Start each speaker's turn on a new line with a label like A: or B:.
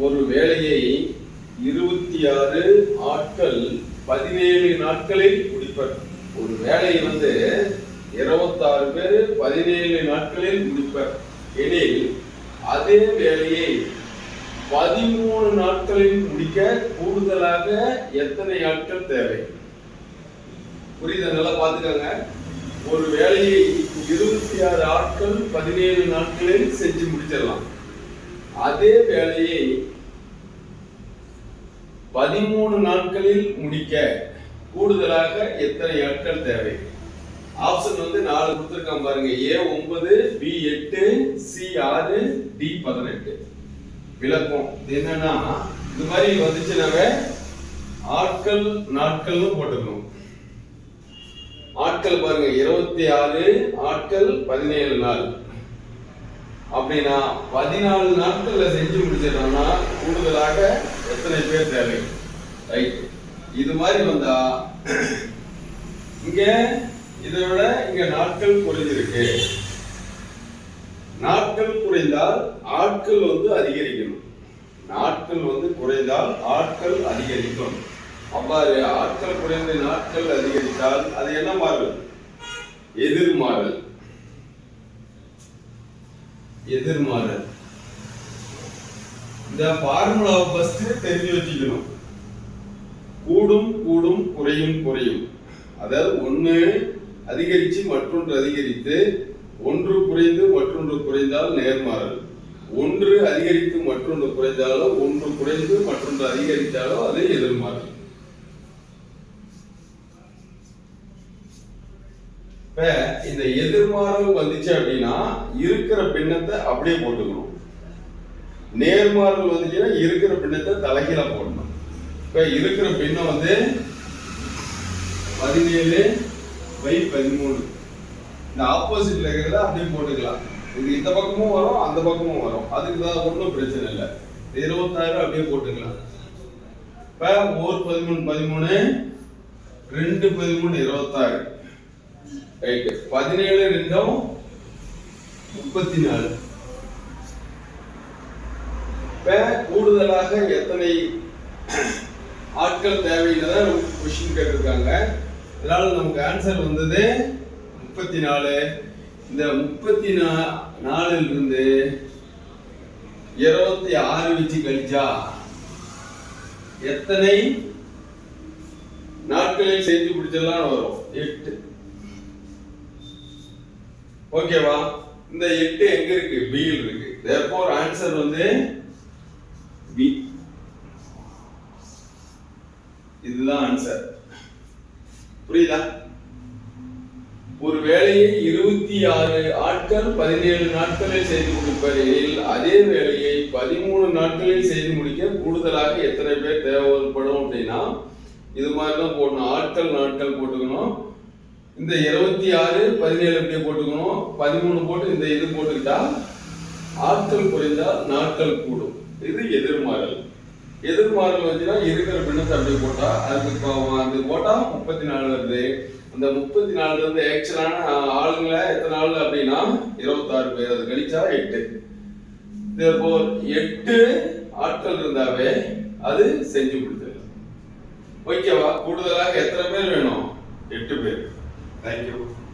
A: ஒரு வேலையை இருபத்தி ஆறு ஆட்கள் பதினேழு நாட்களில் முடிப்பர் ஒரு வேலையை வந்து இருபத்தாறு பேர் பதினேழு நாட்களில் முடிப்பர் எனில் அதே வேலையை பதிமூணு நாட்களில் முடிக்க கூடுதலாக எத்தனை ஆட்கள் தேவை? புரியுத? நல்லா பார்த்துக்கோங்க. ஒரு வேலையை இருபத்தி ஆறு ஆட்கள் பதினேழு நாட்களில் செஞ்சு முடிச்சிடலாம். அதே வேலையை பதிமூணு நாட்களில் முடிக்க கூடுதலாக எத்தனை ஆட்கள் தேவை? ஆப்ஷன் வந்து நாலு கொடுத்துருக்காங்க பாருங்க. ஏ ஒன்பது பி எட்டு சி ஆறு டி பதினெட்டு. விளக்கம். இது என்னன்னா இது மாதிரி வந்துச்சுனாவே ஆட்கள் நாட்கள்னு போட்டுக்கணும். ஆட்கள் பாருங்க இருபத்தி ஆறு ஆட்கள் பதினேழு நாள். அப்படின்னா பதினாலு நாட்கள்ல செஞ்சு முடிச்சிடறோம்னா கூடுதலாக எத்தனை பேர் தேவை? ரைட் இது மாதிரி வந்தா இங்க இதை விட இங்க நாட்கள் குறைஞ்சிருக்கு. நாட்கள் குறைந்தால் ஆட்கள் வந்து அதிகரிக்கணும். நாட்கள் வந்து குறைந்தால் ஆட்கள் அதிகரிக்கும். அவ்வாறு ஆட்கள் குறைந்து நாட்கள் அதிகரித்தால் அது என்ன மாறுதல் எதிர்மாறல் எதிர்மாறு. இந்த ஃபார்முலாவை ஃபர்ஸ்ட் தெரிஞ்சு வச்சுக்கணும். கூடும் கூடும் குறையும் குறையும். அதாவது ஒன்று அதிகரித்து மற்றொன்று அதிகரித்து ஒன்று குறைந்து மற்றொன்று குறைந்தால் நேர்மாறல் ஒன்று அதிகரித்து மற்றொன்று குறைந்தாலோ ஒன்று குறைந்து மற்றொன்று அதிகரித்தாலோ அது எதிர்மாறல் இப்ப இந்த எதிர்மாறல் வந்துச்சு அப்படின்னா இருக்கிற பின்னத்தை அப்படியே போட்டுக்கணும். நேர்மாறல் வந்துச்சுன்னா இருக்கிற பின்னத்தை தலைகீழ போடணும். இப்ப இருக்கிற பின்னம் வந்து பதினேழு பை பதிமூணு. இந்த ஆப்போசிட்ல இருக்கிறத அப்படியே போட்டுக்கலாம். இது இந்த பக்கமும் வரும் அந்த பக்கமும் வரும். அதுக்கு தான் ஒன்றும் பிரச்சனை இல்லை. இருபத்தாயிரம் அப்படியே போட்டுக்கலாம். இப்போ ஒரு பதிமூணு பதிமூணு ரெண்டு பதிமூணு இருபத்தாறு. ரைட்டு பதினேழு ரெண்டும் முப்பத்தி நாலு இப்ப கூடுதலாக எத்தனை ஆட்கள் தேவைன்னு கொஸ்டின் கேட்டிருக்காங்க. அதனால நமக்கு ஆன்சர் வந்தது முப்பத்தி நாலு இந்த முப்பத்தி நா நாலுல இருந்து இருபத்தி ஆறு வச்சு கழிச்சா எத்தனை நாட்களில் செஞ்சு பிடிச்சிடலாம் வரும்? எட்டு. ஓகேவா? இந்த எட்டு எங்க இருக்கு? பியில் இருக்கு. தேர்ஃபோர் ஆன்சர் வந்து பி இதுதான் ஆன்சர் புரியுதா? ஒரு வேலையை இருபத்தி ஆறு ஆட்கள் பதினேழு நாட்களில் செய்து முடிப்பர் எனில் அதே வேலையை பதிமூணு நாட்களில் செய்து முடிக்க கூடுதலாக எத்தனை பேர் தேவைப்படும் அப்படின்னா இது மாதிரி தான் போடணும். ஆட்கள் நாட்கள் போட்டுக்கணும். இந்த இருபத்தி ஆறு பதினேழு அப்படியே போட்டுக்கணும். பதிமூணு போட்டு இந்த இது போட்டுக்கிட்டா ஆட்கள் குறைந்தால் நாட்கள் கூடும். இது எதிர்மாறல். எதிர்மாறல் வந்துன்னா இருக்கிற பின்னத்தை அப்படியே போட்டா அதுக்கு அது போட்டா முப்பத்தி நாலு வருது அந்த முப்பத்தி நாலுல இருந்து ஆக்சுவலான ஆளுங்களை எத்தனை ஆள் அப்படின்னா இருபத்தாறு பேர். அது கழிச்சா எட்டு. therefore எட்டு ஆட்கள் இருந்தாவே அது செஞ்சு கொடுத்துடலாம். ஓகேவா? கூடுதலாக எத்தனை பேர் வேணும்? எட்டு பேர். Thank you.